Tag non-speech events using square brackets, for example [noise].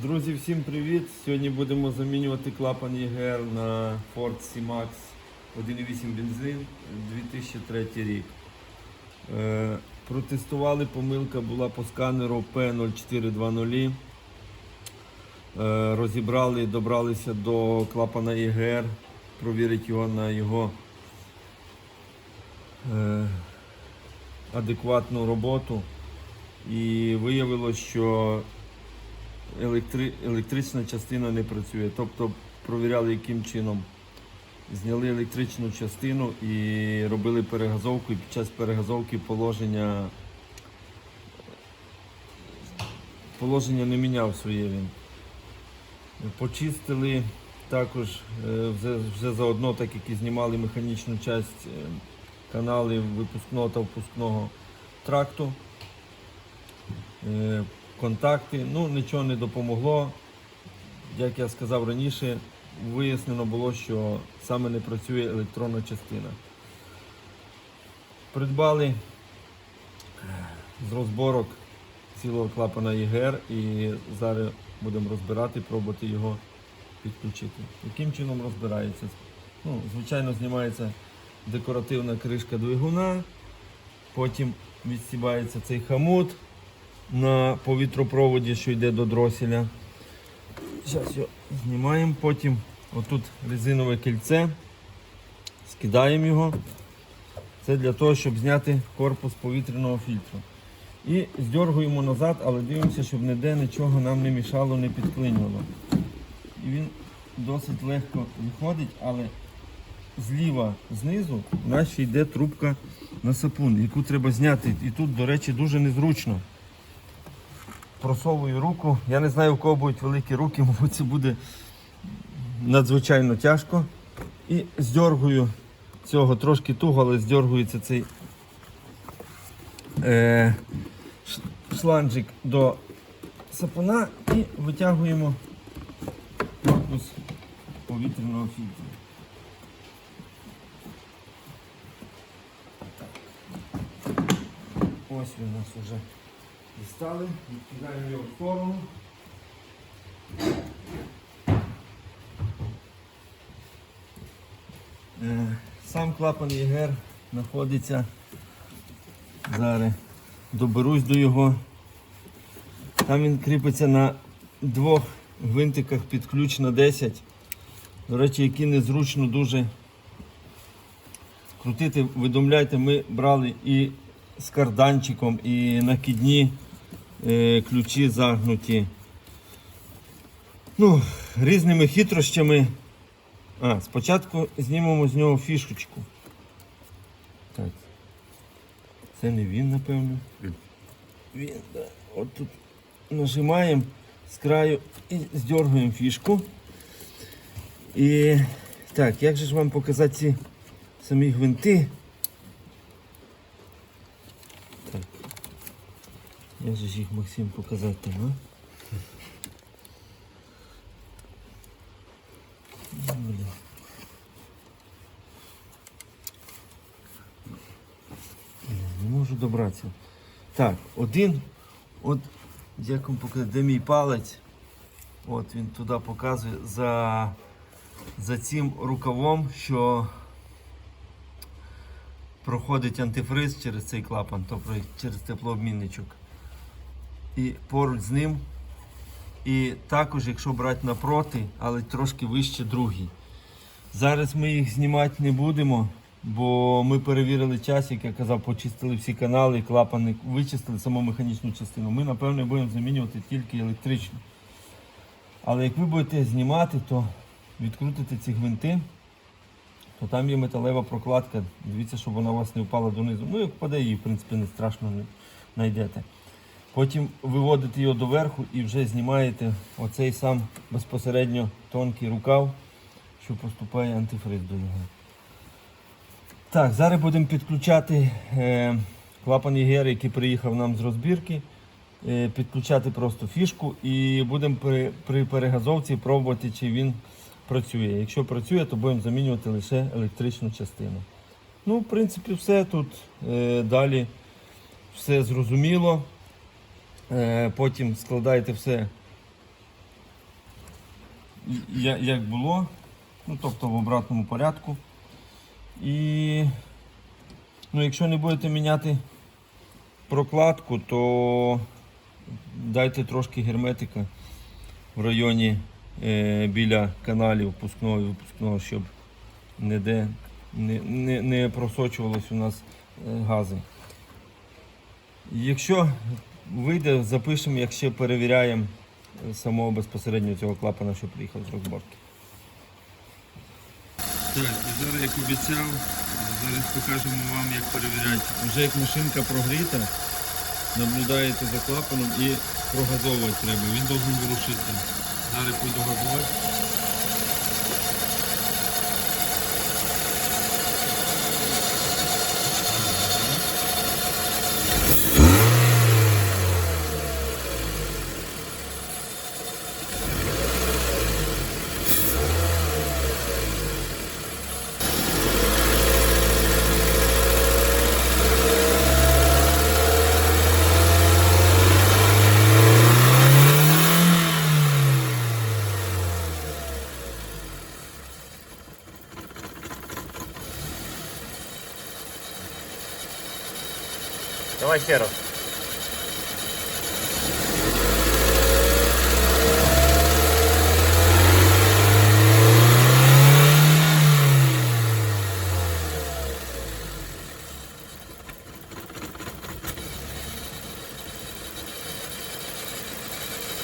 Друзі, всім привіт! Сьогодні будемо замінювати клапан ЄГР на Ford C-Max 1.8 бензин 2003 рік. Е, протестували, помилка була по сканеру P0420. Е, розібрали, добралися до клапана ЄГР, провірити його на його е, адекватну роботу. І виявилось, що електри... електрична частина не працює. Тобто провіряли, яким чином. Зняли електричну частину і робили перегазовку, і під час перегазовки положення, положення не міняв своє він. Почистили також е, вже, вже заодно, так як і знімали механічну часть е, канали випускного та впускного тракту. Контакти. Ну, нічого не допомогло. Як я сказав раніше, вияснено було, що саме не працює електронна частина. Придбали з розборок цілого клапана ЄГР і зараз будемо розбирати, пробувати його підключити. Яким чином розбирається? Ну, звичайно, знімається декоративна кришка двигуна, потім відстібається цей хамут на повітропроводі, що йде до дроселя. Зараз його знімаємо, потім отут резинове кільце, скидаємо його. Це для того, щоб зняти корпус повітряного фільтру. І здергуємо назад, але дивимося, щоб ніде нічого нам не мішало, не підклинювало. І він досить легко виходить, але зліва знизу у нас ще йде трубка на сапун, яку треба зняти. І тут, до речі, дуже незручно просовую руку. Я не знаю, у кого будуть великі руки, [laughs] мабуть, це буде надзвичайно тяжко. І здергую цього трошки туго, але здергується цей е, шланжик до сапуна і витягуємо корпус повітряного фільтру. Ось він у нас вже дістали, відкидаємо його в сторону. Е, Сам клапан ЄГР знаходиться. Зараз доберусь до його. Там він кріпиться на двох гвинтиках під ключ на 10. До речі, які незручно дуже крутити. Видумляйте, ми брали і з карданчиком, і накидні ключі загнуті. Ну, різними хитрощами. А, спочатку знімемо з нього фішечку. Так. Це не він, напевно. Він. Він, да. От тут нажимаємо з краю і здергуємо фішку. І так, як же ж вам показати ці самі гвинти? Як же ж їх Максим показати? Ну. Блін, Не можу добратися. Так, один, от як вам показати, де мій палець. От він туди показує за, за цим рукавом, що проходить антифриз через цей клапан, тобто через теплообмінничок. І поруч з ним. І також, якщо брати напроти, але трошки вище другий. Зараз ми їх знімати не будемо, бо ми перевірили час, як я казав, почистили всі канали, клапани вичистили саму механічну частину. Ми, напевно, будемо замінювати тільки електричну. Але як ви будете знімати, то відкрутите ці гвинти, то там є металева прокладка. Дивіться, щоб вона у вас не впала донизу. Ну, як впаде її, в принципі, не страшно не знайдете. Потім виводите його доверху і вже знімаєте оцей сам безпосередньо тонкий рукав, що поступає антифриз до нього. Так, зараз будемо підключати е, клапан ЄГР, який приїхав нам з розбірки. Е, підключати просто фішку і будемо при, при перегазовці пробувати, чи він працює. Якщо працює, то будемо замінювати лише електричну частину. Ну, в принципі, все тут е, далі все зрозуміло. Е, Потім складаєте все як було, ну, тобто в обратному порядку. І ну, якщо не будете міняти прокладку, то дайте трошки герметика в районі е, біля каналів впускного і випускного, щоб ніде не, не, не просочувалось у нас е, гази. Якщо вийде, запишемо, як ще перевіряємо е, самого безпосередньо цього клапана, що приїхав з розборки. Так, і зараз, як обіцяв, зараз покажемо вам, як перевіряти. Вже як машинка прогріта, наблюдаєте за клапаном і прогазовувати треба. Він повинен вирушити. Зараз буду газувати. Давай ще.